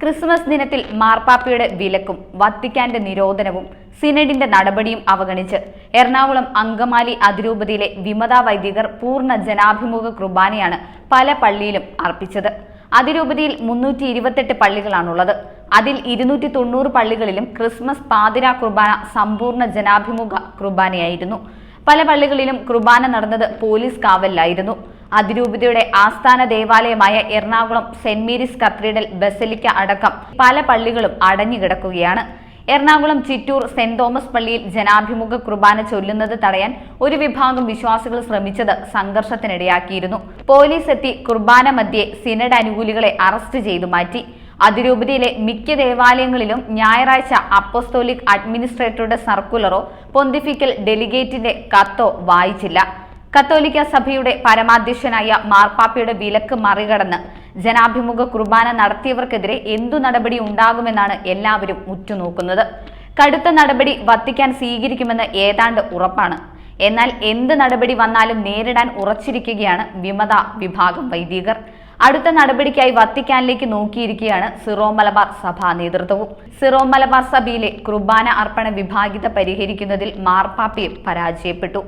Christmas ദിനത്തിൽ മാർപ്പാപ്പയുടെ വിലക്കും വത്തിക്കാന്റെ നിരോധനവും സിനഡിന്റെ നടപടിയും അവഗണിച്ച് എറണാകുളം അങ്കമാലി അതിരൂപതയിലെ വിമതാ വൈദികർ പൂർണ ജനാഭിമുഖ കുർബാനയാണ് പല പള്ളിയിലും അർപ്പിച്ചത്. അതിരൂപതയിൽ മുന്നൂറ്റി ഇരുപത്തെട്ട് പള്ളികളാണുള്ളത്. അതിൽ ഇരുന്നൂറ്റി തൊണ്ണൂറ് പള്ളികളിലും ക്രിസ്മസ് പാതിര കുർബാന സമ്പൂർണ ജനാഭിമുഖ കുർബാനയായിരുന്നു. പല പള്ളികളിലും കുർബാന നടന്നത് പോലീസ് കാവലിലായിരുന്നു. അതിരൂപതയുടെ ആസ്ഥാന ദേവാലയമായ Ernakulam saint Mary's cathedral basilica അടക്കം പല പള്ളികളും അടഞ്ഞുകിടക്കുകയാണ് എറണാകുളം ചിറ്റൂർ സെന്റ് തോമസ് പള്ളിയിൽ ജനാഭിമുഖ കുർബാന ചൊല്ലുന്നത് തടയാൻ ഒരു വിഭാഗം വിശ്വാസികൾ ശ്രമിച്ചത് സംഘർഷത്തിനിടയാക്കിയിരുന്നു. പോലീസ് എത്തി കുർബാന മധ്യേ സിനഡ് അനുകൂലികളെ അറസ്റ്റ് ചെയ്തു മാറ്റി. അതിരൂപതയിലെ മിക്ക ദേവാലയങ്ങളിലും ഞായറാഴ്ച അപ്പോസ്തോലിക് അഡ്മിനിസ്ട്രേറ്ററുടെ സർക്കുലറോ പൊന്തിഫിക്കൽ ഡെലിഗേറ്റിന്റെ കത്തോ വായിച്ചില്ല. കത്തോലിക്ക സഭയുടെ പരമാധ്യക്ഷനായ മാർപ്പാപ്പയുടെ വിലക്ക് മറികടന്ന് ജനാഭിമുഖ കുർബാന നടത്തിയവർക്കെതിരെ എന്തു നടപടി ഉണ്ടാകുമെന്നാണ് എല്ലാവരും ഉറ്റുനോക്കുന്നത്. കടുത്ത നടപടി വത്തിക്കാൻ സ്വീകരിക്കുമെന്ന് ഏതാണ്ട് ഉറപ്പാണ്. എന്നാൽ എന്ത് നടപടി വന്നാലും നേരിടാൻ ഉറച്ചിരിക്കുകയാണ് വിമത വിഭാഗം വൈദികർ. അടുത്ത നടപടിക്കായി വത്തിക്കാനിലേക്ക് നോക്കിയിരിക്കുകയാണ് സിറോ മലബാർ സഭാ നേതൃത്വവും. സിറോ മലബാർ സഭയിലെ കുർബാന അർപ്പണ വിഭാഗിത പരിഹരിക്കുന്നതിൽ മാർപ്പാപ്പയും പരാജയപ്പെട്ടു.